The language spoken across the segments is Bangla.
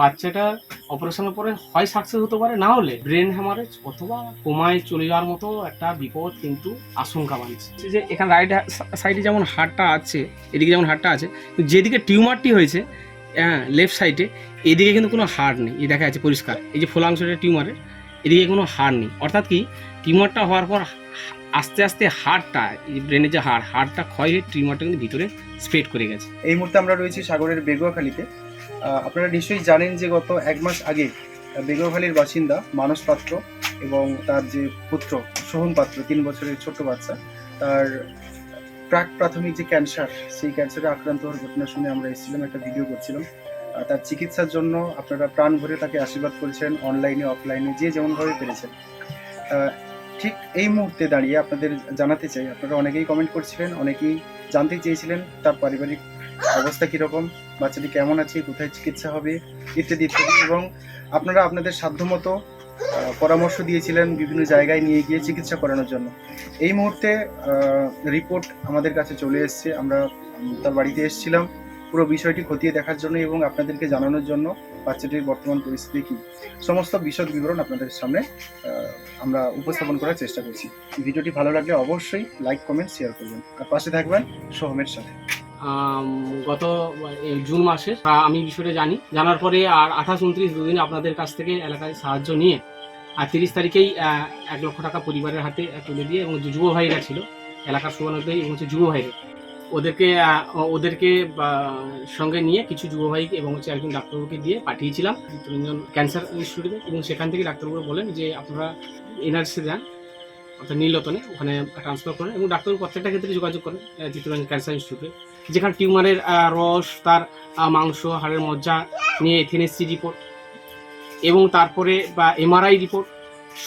বাচ্চাটা অপারেশনের পরে হয় সাকসেস হতে পারে না হলে ব্রেন হ্যামারেজ অথবা কোমায় চলে যাওয়ার মতো একটা বিপদ কিন্তু আশঙ্কা বানছে যে এখানে রাইট সাইডে যেমন হাড়টা আছে এদিকে যেমন হাড়টা আছে যেদিকে টিউমারটি হয়েছে হ্যাঁ লেফট সাইডে এদিকে কিন্তু কোনো হাড় নেই। এই দেখা যাচ্ছে পরিষ্কার। এই যে ফলাংশটা টিউমারের এদিকে কোনো হাড় নেই। অর্থাৎ কি টিউমারটা হওয়ার পর আস্তে আস্তে হাড়টা এই ব্রেনের যে হাড় হাড়টা ক্ষয় হয়ে টিউমারটা কিন্তু ভিতরে স্প্রেড করে গেছে। এই মুহূর্তে আমরা রয়েছি সাগরের বেগুয়াখালীতে। আপনারা নিশ্চয়ই জানেন যে গত এক মাস আগে আহ, বেগুয়াখালীর বাসিন্দা মানস পাত্র এবং তার যে পুত্র সোহম পাত্র তিন বছরের ছোট্ট বাচ্চা তার প্রাক প্রাথমিক যে ক্যান্সার সেই ক্যান্সারে আক্রান্ত হওয়ার ঘটনা শুনে আমরা এসেছিলাম একটা ভিডিও করছিলাম। তার চিকিৎসার জন্য আপনারা প্রাণ ভরে তাকে আশীর্বাদ করেছেন অনলাইনে অফলাইনে যে যেমনভাবে পেরেছেন। ঠিক এই মুহূর্তে দাঁড়িয়ে আপনাদের জানাতে চাই আপনারা অনেকেই কমেন্ট করছিলেন অনেকেই জানতে চেয়েছিলেন তার পারিবারিক অবস্থা কীরকম? বাচ্চাটি কেমন আছে? কোথায় চিকিৎসা হবে? ইত্যাদি ইত্যাদি। এবং আপনারা আপনাদের সাধ্যমতো পরামর্শ দিয়েছিলেন বিভিন্ন জায়গায় নিয়ে গিয়ে চিকিৎসা করানোর জন্য। এই মুহূর্তে রিপোর্ট আমাদের কাছে চলে এসেছে। আমরা তার বাড়িতে এসেছিলাম। পুরো বিষয়টি খতিয়ে দেখার জন্য এবং আপনাদেরকে জানানোর জন্য বাচ্চাটির বর্তমান পরিস্থিতি কী। সমস্ত বিশদ বিবরণ আপনাদের সামনে আমরা উপস্থাপন করার চেষ্টা করছি। ভিডিওটি ভালো লাগলে অবশ্যই লাইক, কমেন্ট, শেয়ার করবেন। আর পাশে থাকবেন সোহমের সাথে। গত জুন মাসে তা আমি বিষয়টা জানি। জানার পরে আর আঠাশ উনত্রিশ দুদিন আপনাদের কাছ থেকে এলাকায় সাহায্য নিয়ে আর তিরিশ তারিখেই এক লক্ষ টাকা পরিবারের হাতে তুলে দিয়ে এবং যুব ভাইরা ছিল, এলাকার সুবর্ণোদয় এবং হচ্ছে যুব ভাইরা ওদেরকে ওদেরকে সঙ্গে নিয়ে কিছু যুব ভাই এবং হচ্ছে একজন ডাক্তারবাবুকে দিয়ে পাঠিয়েছিলাম, চিত্তরঞ্জন ক্যান্সার ইনস্টিটিউটে, এবং সেখান থেকে ডাক্তারবাবু বলেন যে আপনারা এনআরসি যান, অর্থাৎ নীলতনে ওখানে ট্রান্সফার করেন এবং ডাক্তারবাবু প্রত্যেকটা ক্ষেত্রে যোগাযোগ করেন চিত্তরঞ্জন ক্যান্সার ইনস্টিটিউটে। যেখানে টিউমারের রস, তার মাংস, হাড়ের মজ্জা নিয়ে এথেনেসি রিপোর্ট এবং তারপরে বা এমআরআই রিপোর্ট,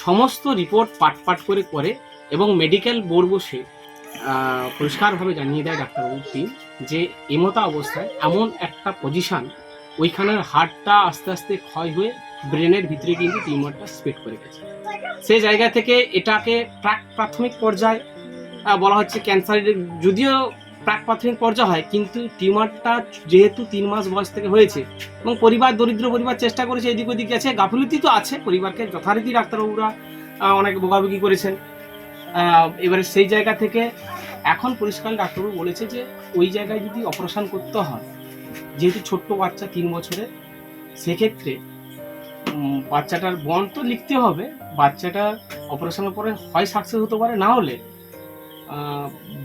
সমস্ত রিপোর্ট পাট পাট করে করে এবং মেডিকেল বোর্ড বসে পরিষ্কারভাবে জানিয়ে দেয় ডাক্তারবাবুর টিম যে এমতা অবস্থায় এমন একটা পজিশন ওইখানের হাড়টা আস্তে আস্তে ক্ষয় হয়ে ব্রেনের ভিতরে কিন্তু টিউমারটা স্প্রেড করে গেছে। সেই জায়গা থেকে এটাকে প্রাক প্রাথমিক পর্যায়ে বলা হচ্ছে ক্যান্সারের, যদিও প্রাক প্রাথমিক পর্যায়ে হয়, কিন্তু টিউমারটা যেহেতু তিন মাস বয়স থেকে হয়েছে এবং পরিবার, দরিদ্র পরিবার চেষ্টা করেছে এদিক ওদিক গেছে, গাফিলতি তো আছে, পরিবারকে যথারীতি ডাক্তারবাবুরা অনেক বোকাবুকি করেছেন। এবারে সেই জায়গা থেকে এখন পরিষ্কার ডাক্তারবাবু বলেছে যে, ওই জায়গায় যদি অপারেশন করতে হয়, যেহেতু ছোট্ট বাচ্চা তিন বছরের, সেক্ষেত্রে বাচ্চাটার বন্ড তো লিখতে হবে, বাচ্চাটা অপারেশনের পরে হয় সাকসেস হতে পারে, না হলে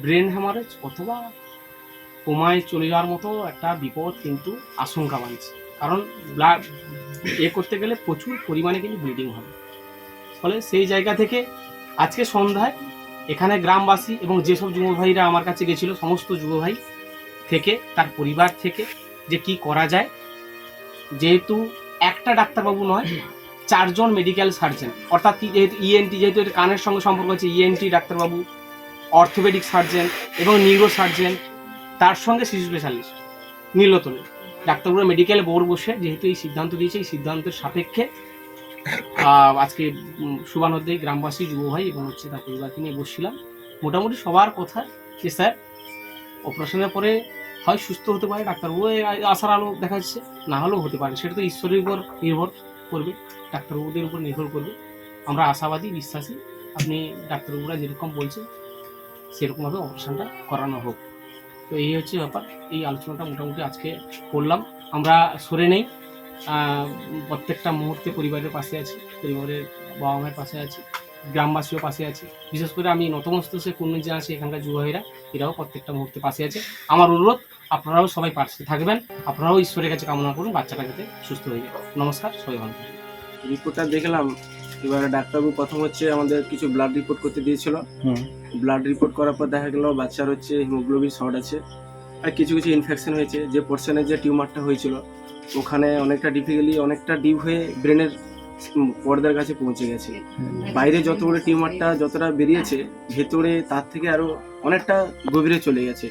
ব্রেন হ্যামারেজ অথবা কোমায় চলে যাওয়ার মতো একটা বিপদ কিন্তু আশঙ্কা বানছে কারণ ব্লাড এ করতে গেলে প্রচুর পরিমাণে কিন্তু ব্লিডিং হবে। ফলে সেই জায়গা থেকে আজকে সন্ধ্যায় এখানে গ্রামবাসী এবং যেসব যুব ভাইরা আমার কাছে গেছিল, সমস্ত যুব ভাই থেকে, তার পরিবার থেকে যে কি করা যায়, যেহেতু একটা ডাক্তারবাবু নয়, চারজন মেডিকেল সার্জন অর্থাৎ যেহেতু ইএনটি যেহেতু এটা কানের সঙ্গে সম্পর্ক আছে ইএনটি ডাক্তারবাবু অর্থোপেডিক সার্জন এবং নিউরো সার্জন তার সঙ্গে শিশু স্পেশালিস্ট নীলতলে ডাক্তারবাবুরা মেডিকেল বোর্ড বসে যেহেতু এই সিদ্ধান্ত দিয়েছে এই সিদ্ধান্তের সাপেক্ষে আজকে উম, সুবানোদ্দায়ী গ্রামবাসী যুব ভাই এবং হচ্ছে তার পরিবারকে নিয়ে বসছিলাম। মোটামুটি সবার কথা যে স্যার অপারেশনের পরে হয় সুস্থ হতে পারে ডাক্তারবাবু আশার আলো দেখা যাচ্ছে না হলেও হতে পারে সেটা তো ঈশ্বরের উপর নির্ভর করবে ডাক্তারবাবুদের উপর নির্ভর করবে। আমরা আশাবাদী বিশ্বাসী আপনি ডাক্তারবাবুরা যেরকম বলছেন সেরকমভাবে অপারেশনটা করানো হোক। তো এই হচ্ছে ব্যাপার। এই আলোচনাটা মোটামুটি আজকে করলাম। আমরা সরে নেই। প্রত্যেকটা মুহূর্তে পরিবারের পাশে আছি পরিবারের বাবা মায়ের পাশে আছি গ্রামবাসীও পাশে আছে। বিশেষ করে আমি নতমস্ত সে কুন্নু যে আছে এখানকার যুব ভাইরা এরাও প্রত্যেকটা মুহূর্তে পাশে আছে। আমার অনুরোধ আপনারাও সবাই পাশে থাকবেন। আপনারাও ঈশ্বরের কাছে কামনা করুন বাচ্চাটা যাতে সুস্থ হয়ে যায়। নমস্কার সবাই ভালো থাকবেন। রিপোর্টটা দেখলাম। এবার ডাক্তারবাবু প্রথম হচ্ছে আমাদের কিছু ব্লাড রিপোর্ট করতে দিয়েছিল। ব্লাড রিপোর্ট করার পর দেখা গেল বাচ্চার হচ্ছে হিমোগ্লোবিন শর্ট আছে আর কিছু কিছু ইনফেকশন হয়েছে। যে পোর্শনে যে টিউমারটা হয়েছিল, ওখানে অনেকটা ডিফিকালি অনেকটা ডিপ হয়ে ব্রেনের পর্দার কাছে পৌঁছে গেছে। বাইরে যত বড় টিউমারটা যতটা বেরিয়েছে, ভেতরে তার থেকে আরও অনেকটা গভীরে চলে গেছে।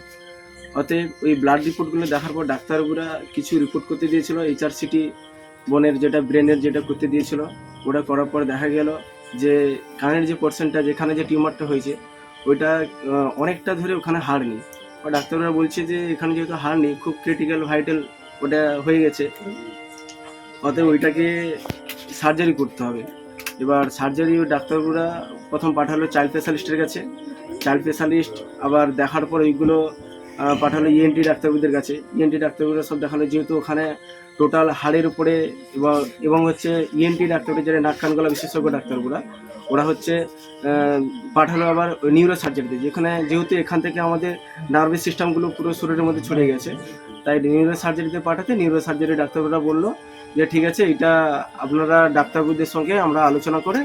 অতএব ওই ব্লাড রিপোর্টগুলো দেখার পর ডাক্তারবাবুরা কিছু রিপোর্ট করতে দিয়েছিল এইচআরসিটি বনের যেটা ব্রেনের যেটা করতে দিয়েছিল ওটা করার পর দেখা গেল যে কানের যে পোর্শনটা যেখানে যে টিউমারটা হয়েছে ওইটা অনেকটা ধরে ওখানে হাড় নেই। ডাক্তাররা বলছে যে, এখানে যেহেতু হার নেই, খুব ক্রিটিক্যাল ভাইটাল ওটা হয়ে গেছে। অতএব ওইটাকে সার্জারি করতে হবে। এবার সার্জারি ওই ডাক্তারবাবুরা প্রথম পাঠালো চাইল্ড স্পেশালিস্টের কাছে। চাইল্ড স্পেশালিস্ট আবার দেখার পর ওইগুলো পাঠালো ইএনটি ডাক্তারবাবুদের কাছে। ইএনটি ডাক্তারবাবুরা সব দেখাল, যেহেতু ওখানে টোটাল হাড়ের উপরে এবং এবং হচ্ছে ইএনটি ডাক্তারবাবু যারা নাক, কান, গলা বিশেষজ্ঞ ডাক্তারবাবুরা, ওরা হচ্ছে পাঠালো আবার নিউরো সার্জারিতে যেখানে যেহেতু এখান থেকে আমাদের নার্ভাস সিস্টেমগুলো পুরো শরীরের মধ্যে ছড়িয়ে গেছে, তাই নিউরো সার্জারিতে পাঠাতে নিউরো সার্জারি ডাক্তারবাবুরা বলল যে, ঠিক আছে, এটা আপনারা ডাক্তারবাবুদের সঙ্গে আমরা আলোচনা করে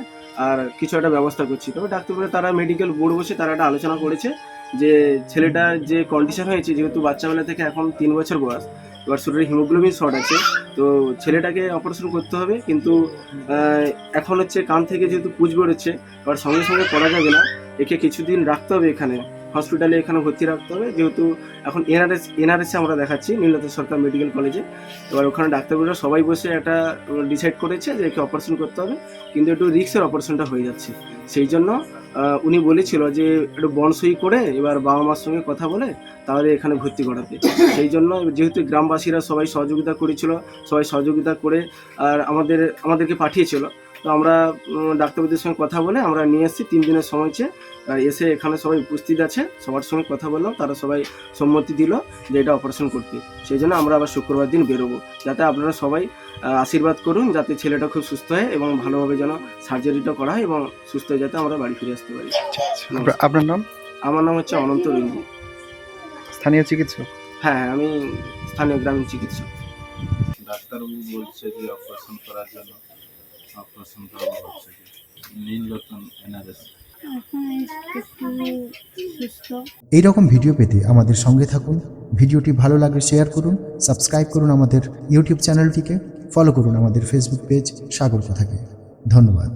আর কিছু একটা ব্যবস্থা করছি। তবে ডাক্তারবাবুরা তারা মেডিকেল বোর্ড বসে তারা একটা আলোচনা করেছে। যে ছেলেটার যে কন্ডিশন হয়েছে, যেহেতু বাচ্চাবেলা থেকে এখন তিন বছর বয়স, এবার শরীরে হিমোগ্লোবিন শর্ট আছে, তো ছেলেটাকে অপারেশন করতে হবে, কিন্তু এখন হচ্ছে কান থেকে যেহেতু পুজ বেরোচ্ছে, এবার সঙ্গে সঙ্গে করা যাবে না, একে কিছুদিন রাখতে হবে এখানে। হসপিটালে এখানে ভর্তি রাখতে হবে। যেহেতু এখন এনআরএস, এনআরএসে আমরা দেখাচ্ছি নীলনাথ সরকার মেডিকেল কলেজে। এবার ওখানে ডাক্তারবাবুরা সবাই বসে একটা ডিসাইড করেছে যে একে অপারেশন করতে হবে। কিন্তু একটু রিক্সের অপারেশনটা হয়ে যাচ্ছে। সেই জন্য উনি বলেছিল যে একটু বনসই করে এবার বাবা মার সঙ্গে কথা বলে তাহলে এখানে ভর্তি করাতে। সেই জন্য যেহেতু গ্রামবাসীরা সবাই সহযোগিতা করেছিল, সবাই সহযোগিতা করে আর আমাদের, আমাদেরকে পাঠিয়েছিল তো আমরা ডাক্তারবাবুদের সঙ্গে কথা বলে আমরা নিয়ে এসেছি তিন দিনের সময় চেয়ে। আর এসে এখানে সবাই উপস্থিত আছে সবার সঙ্গে কথা বললাম তারা সবাই সম্মতি দিল যে এটা অপারেশন করতে। সেই জন্য আমরা আবার শুক্রবার দিন বেরোবো যাতে আপনারা সবাই আশীর্বাদ করুন যাতে ছেলেটা খুব সুস্থ হয় এবং ভালোভাবে যেন সার্জারিটা করা হয় এবং সুস্থ হয়ে যাতে আমরা বাড়ি ফিরে আসতে পারি। আপনার- আপনার নাম? আমার নাম হচ্ছে অনন্ত রঞ্জি স্থানীয় চিকিৎসক? হ্যাঁ হ্যাঁ আমি স্থানীয় গ্রামীণ চিকিৎসক। ডাক্তারবাবু বলছে যে অপারেশন করার জন্য এনআরএস। এই রকম ভিডিও পেতে আমাদের সঙ্গে থাকুন। ভিডিওটি ভালো লাগলে শেয়ার করুন সাবস্ক্রাইব করুন আমাদের ইউটিউব চ্যানেলটিকে ফলো করুন আমাদের ফেসবুক পেজ সাগর কথাকে ধন্যবাদ।